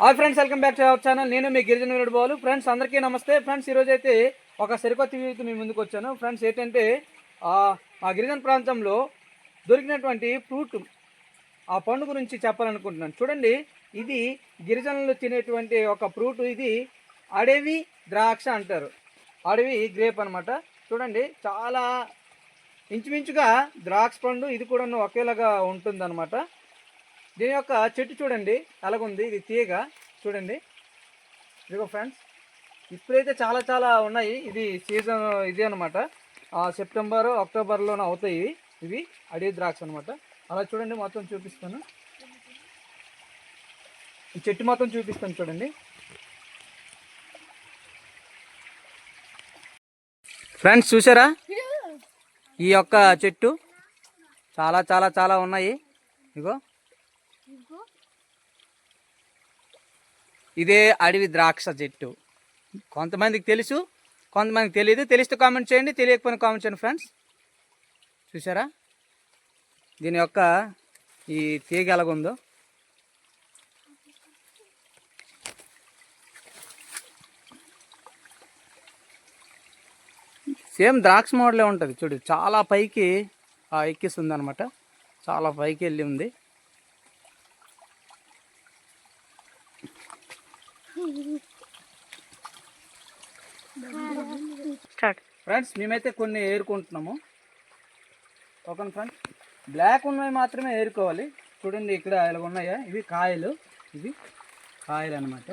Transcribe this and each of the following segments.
Hi friends welcome back to our channel. నేను మీ గిరిజన వీరుడు బాలు. ఫ్రెండ్స్ అందరికీ నమస్తే. ఫ్రెండ్స్ ఈరోజు అయితే ఒక సరికొత్త వీడియోతో మీ ముందుకు వచ్చాను. ఫ్రెండ్స్ ఏంటంటే ఆ, మా గిరిజన ప్రాంతంలో దొరికినటువంటి ఫ్రూట్ ఆ పండు గురించి చెప్పాలనుకుంటున్నాను. చూడండి ఇది గిరిజనులు తినేటువంటి ఒక ఫ్రూట్. ఇది అడవి ద్రాక్ష అంటారు. అడవి గ్రేప్ అనమాట చూడండి చాలా ఇంచుమించుగా ద్రాక్ష పండు ఇది కూడా ఒకేలాగా ఉంటుందన్నమాట. దీని యొక్క చెట్టు చూడండి ఎలాగుంది ఇది తీగ. చూడండి. ఇదిగో ఫ్రెండ్స్ ఇప్పుడైతే చాలా చాలా ఉన్నాయి. ఇది సీజన్ ఇది అనమాట సెప్టెంబర్ అక్టోబర్లోనే అవుతాయి ఇవి. అడవి ద్రాక్ష అనమాట అలా చూడండి మొత్తం చూపిస్తాను. ఈ చెట్టు మొత్తం చూపిస్తాను చూడండి. ఫ్రెండ్స్ చూసారా? ఈ యొక్క చెట్టు చాలా చాలా చాలా ఉన్నాయి. ఇగో ఇదే అడవి ద్రాక్ష చెట్టు. కొంతమందికి తెలుసు కొంతమందికి తెలియదు తెలిస్తే కామెంట్ చేయండి తెలియకపోయినా కామెంట్ చేయండి ఫ్రెండ్స్ చూసారా దీని యొక్క ఈ తీగ ఎలాగుందో. సేమ్ ద్రాక్ష మోడలే ఉంటుంది. చూడు చాలా పైకి ఆ, ఎక్కిస్తుంది అనమాట చాలా పైకి వెళ్ళి ఉంది. స్టార్ట్. ఫ్రెండ్స్ మేమైతే కొన్ని ఏరుకుంటున్నాము. Okay friends? బ్లాక్ ఉన్నవి మాత్రమే ఏరుకోవాలి. చూడండి ఇక్కడ ఇలా ఉన్నాయా? ఇవి కాయలు. ఇవి కాయలు అనమాట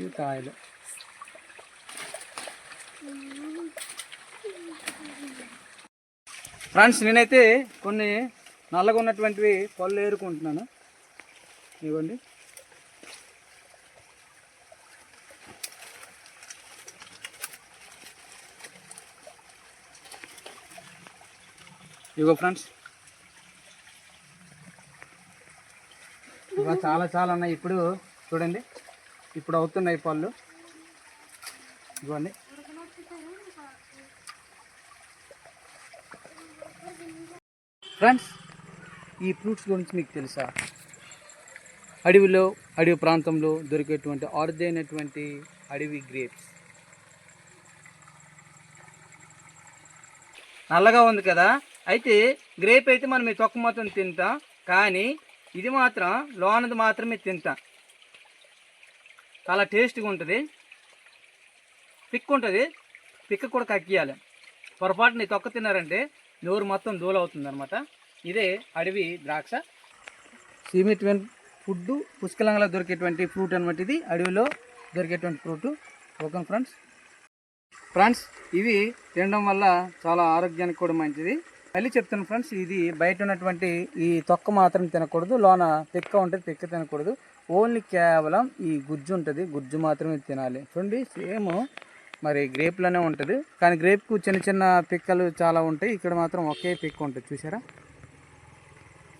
ఇవి కాయలు. ఫ్రెండ్స్ నేనైతే కొన్ని నల్లగా ఉన్నటువంటివి పళ్ళు ఏరుకుంటున్నాను. ఇవ్వండి. ఇగో ఫ్రెండ్స్. ఇక చాలా చాలా ఉన్నాయి. ఇప్పుడు చూడండి. ఇప్పుడు అవుతున్నాయి పళ్ళు. ఇవ్వండి. ఫ్రెండ్స్ ఈ ఫ్రూట్స్ గురించి మీకు తెలుసా? అడవిలో అడవి ప్రాంతంలో దొరికేటువంటి అరుదైనటువంటి అడవి గ్రేప్స్ నల్లగా ఉంది కదా? అయితే గ్రేప్ అయితే మనం ఈ తొక్క మొత్తం తింటాం. కానీ ఇది మాత్రం లోనది మాత్రమే తింటాం. చాలా టేస్ట్గా ఉంటుంది. పిక్ ఉంటుంది పిక్క కూడా కక్కియాలి. పొరపాటున ఈ తొక్క తిన్నారంటే నోరు మొత్తం దూలవుతుంది అనమాట ఇదే అడవి ద్రాక్ష. సీమిటువంటి ఫుడ్ పుష్కలంగా దొరికేటువంటి ఫ్రూట్ అనమాట ఇది. అడవిలో దొరికేటువంటి ఫ్రూట్. ఓకే ఫ్రెండ్స్ ఫ్రెండ్స్ ఇవి తినడం వల్ల చాలా ఆరోగ్యానికి కూడా మంచిది. మళ్ళీ చెప్తాను ఫ్రెండ్స్ ఇది బయట ఉన్నటువంటి ఈ తొక్క మాత్రం తినకూడదు. లోన పిక్క ఉంటుంది పిక్క తినకూడదు. ఓన్లీ కేవలం ఈ గుజ్జు ఉంటుంది. గుజ్జు మాత్రమే తినాలి. చూడండి సేమ్ మరి గ్రేప్లోనే ఉంటుంది. కానీ గ్రేప్కు చిన్న చిన్న పిక్కలు చాలా ఉంటాయి. ఇక్కడ మాత్రం ఒకే పిక్క ఉంటుంది. చూసారా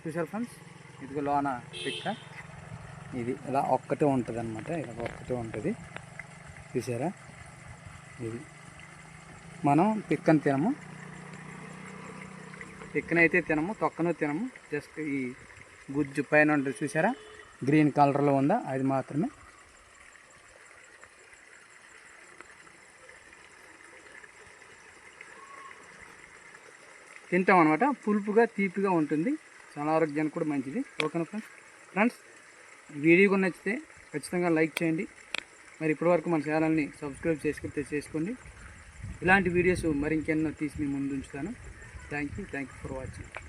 చూసారా ఫ్రెండ్స్ ఇదిగో లోన పిక్క. ఇది ఇలా ఒక్కటే ఉంటుంది అనమాట ఇలా ఒక్కటే ఉంటుంది. చూసారా? ఇది. మనం పిక్కను తినము. పిక్కనైతే తినము తొక్కను తినము. జస్ట్ ఈ గుజ్జు పైన ఉంటుంది చూసారా? గ్రీన్ కలర్లో ఉందా? అది మాత్రమే. తింటాం అనమాట పులుపుగా తీపిగా ఉంటుంది. చాలా ఆరోగ్యానికి కూడా మంచిది. ఓకేనా ఫ్రెండ్స్? ఫ్రెండ్స్ వీడియో కూడా నచ్చితే ఖచ్చితంగా లైక్ చేయండి. మరి ఇప్పటివరకు మన ఛానల్ని సబ్స్క్రైబ్ చేసుకుంటే చేసుకోండి. ఇలాంటి వీడియోస్ మరి ఇంకెన్నో తీసి మీ ముందు ఉంచుతాను. Thank you thank you for watching